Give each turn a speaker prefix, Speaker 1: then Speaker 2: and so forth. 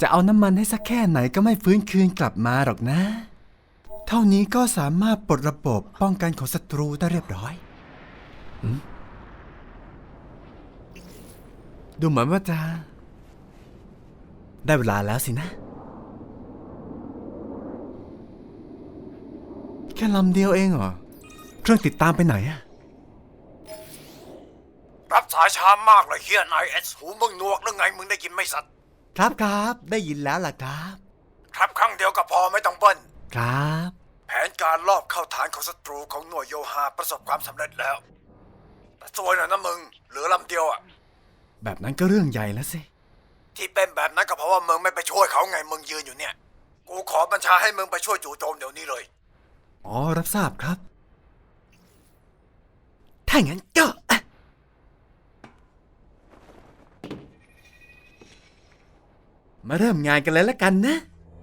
Speaker 1: จะเอาน้ำมันให้สักแค่ไหนก็ไม่ฟื้นคืนกลับมาหรอกนะ เท่านี้ก็สามารถปลดระบบป้องกันของศัตรูได้เรียบร้อยอืมดูเหมือนว่าจะได้เวลาแล้วสินะ แค่ลำเดียวเองเหรอ เครื่องติดตามไปไหนอะ
Speaker 2: รับสายช้ามากเลยเฮียนายเอสหูมึงหนวกหรือไงมึงได้ยินไม่สัตว์
Speaker 1: ครับครับ ได้ยินแล้วล่ะครับ
Speaker 2: ครับครั้งเดียวก็พอไม่ต้องเบิ้ล
Speaker 1: ครับ
Speaker 2: แผนการลอบเข้าฐานของศัตรูของหน่วยโยฮาประสบความสำเร็จแล้ว แต่ซวยหน่อยนะมึง เหลือลำเดียวอะ
Speaker 1: แบบนั้นก็เรื่องใหญ่แล้วสิ
Speaker 2: ที่เป็นแบบนั้นก็เพราะว่ามึงไม่ไปช่วยเขาไงมึงยืนอยู่เนี่ย กูขอบัญชาให้มึงไปช่วยจู่โจมเดี๋ยวนี้เลย
Speaker 1: อ๋อ รับทราบครับ ถ้างั้นก็อะ มาเริ่มงานกันเลยละกันนะ